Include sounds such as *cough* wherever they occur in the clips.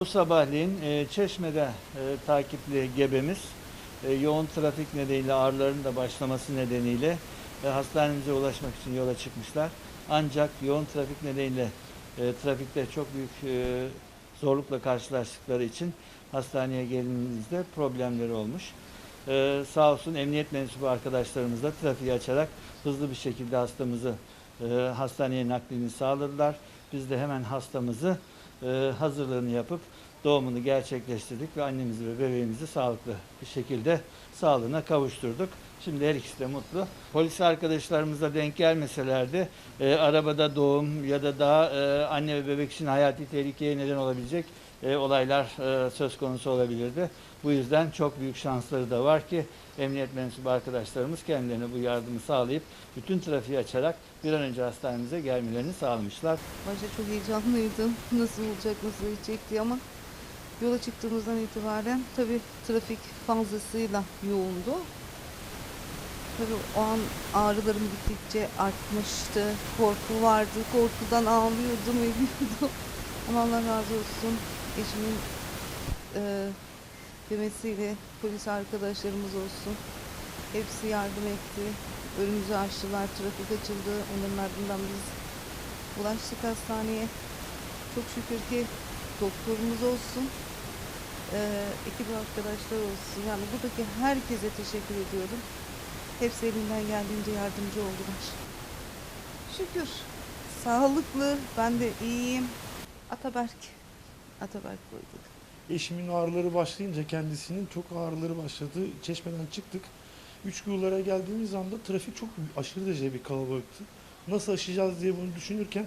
Bu sabahleyin e, Çeşme'de e, takipli gebemiz e, yoğun trafik nedeniyle ağrıların da başlaması nedeniyle e, hastanemize ulaşmak için yola çıkmışlar. Ancak yoğun trafik nedeniyle e, trafikte çok büyük e, zorlukla karşılaştıkları için hastaneye gelindiğimizde problemleri olmuş. E, sağ olsun emniyet mensubu arkadaşlarımız da trafiği açarak hızlı bir şekilde hastamızı e, hastaneye naklini sağladılar. Biz de hemen hastamızı e, hazırlığını yapıp doğumunu gerçekleştirdik ve annemizi ve bebeğimizi sağlıklı bir şekilde sağlığına kavuşturduk. Şimdi her ikisi de mutlu. Polis arkadaşlarımıza denk gelmeselerdi e, arabada doğum ya da daha e, anne ve bebek için hayati tehlikeye neden olabilecek e, olaylar e, söz konusu olabilirdi. Bu yüzden çok büyük şansları da var ki emniyet mensubu arkadaşlarımız kendilerine bu yardımı sağlayıp bütün trafiği açarak bir an önce hastanemize gelmelerini sağlamışlar. Başta çok heyecanlıydım. Nasıl olacak, nasıl gidecek diye ama yola çıktığımızdan itibaren tabii trafik fazlasıyla yoğundu. Tabii o an ağrılarım gittikçe artmıştı. Korku vardı. Korkudan ağlıyordum, *laughs* ediyordum. Ama Allah razı olsun. Eşimin e, demesiyle polis arkadaşlarımız olsun. Hepsi yardım etti. Önümüzü açtılar, trafik açıldı. Onların ardından biz ulaştık hastaneye. Çok şükür ki doktorumuz olsun, eee ekip arkadaşlar olsun. Yani buradaki herkese teşekkür ediyorum. Hepsi elinden geldiğince yardımcı oldular. Şükür. Sağlıklı, ben de iyiyim. Ataberk. Ataberk koyduk. Eşimin ağrıları başlayınca kendisinin çok ağrıları başladı. Çeşmeden çıktık. Üç yıllara geldiğimiz anda trafik çok aşırı derecede bir kalabalıktı. Nasıl aşacağız diye bunu düşünürken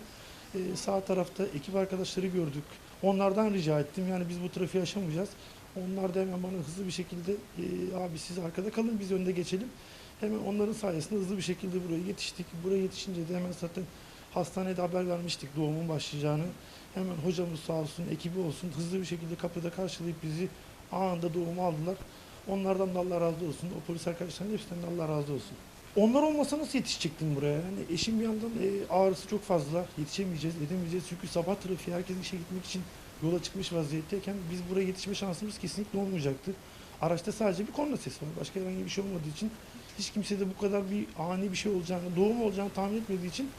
e, sağ tarafta ekip arkadaşları gördük. Onlardan rica ettim. Yani biz bu trafiği aşamayacağız. Onlar da hemen bana hızlı bir şekilde e, abi siz arkada kalın biz önde geçelim. Hemen onların sayesinde hızlı bir şekilde buraya yetiştik. Buraya yetişince de hemen zaten hastanede haber vermiştik doğumun başlayacağını. Hemen hocamız sağ olsun, ekibi olsun hızlı bir şekilde kapıda karşılayıp bizi anında doğumu aldılar. Onlardan da Allah razı olsun. O polis arkadaşların hepsinden de Allah razı olsun. Onlar olmasa nasıl yetişecektim buraya? Yani eşim bir yandan e, ağrısı çok fazla. Yetişemeyeceğiz, edemeyeceğiz. Çünkü sabah trafiği herkes işe gitmek için yola çıkmış vaziyetteyken biz buraya yetişme şansımız kesinlikle olmayacaktı. Araçta sadece bir korna sesi var. Başka herhangi bir şey olmadığı için hiç kimse de bu kadar bir ani bir şey olacağını, doğum olacağını tahmin etmediği için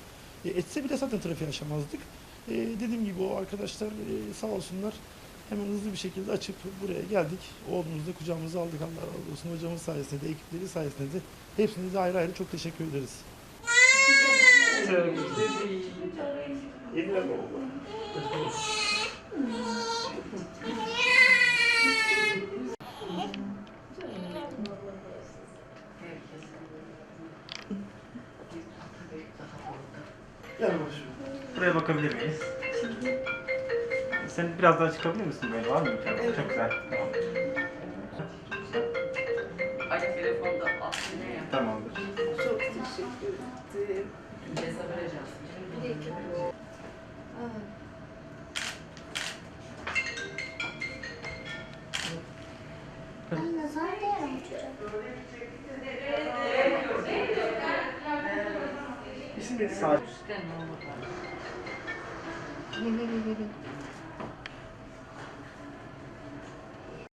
e, etse bile zaten trafiği aşamazdık. E, dediğim gibi o arkadaşlar e, sağ olsunlar hemen hızlı bir şekilde açıp buraya geldik. Oğlumuzu da kucağımıza aldık Allah razı olsun. Hocamız sayesinde de, ekipleri sayesinde de hepsine de ayrı ayrı çok teşekkür ederiz. Gel başım. Buraya bakabilir miyiz? Sen biraz daha çıkabilir misin böyle? Var mı imkanı? Çok güzel. Tamam. Ay telefonda aslında ya. Tamamdır. Çok teşekkür ederim. Ceza vereceğiz. İsim neydi? Sağ. Üstten ne olur?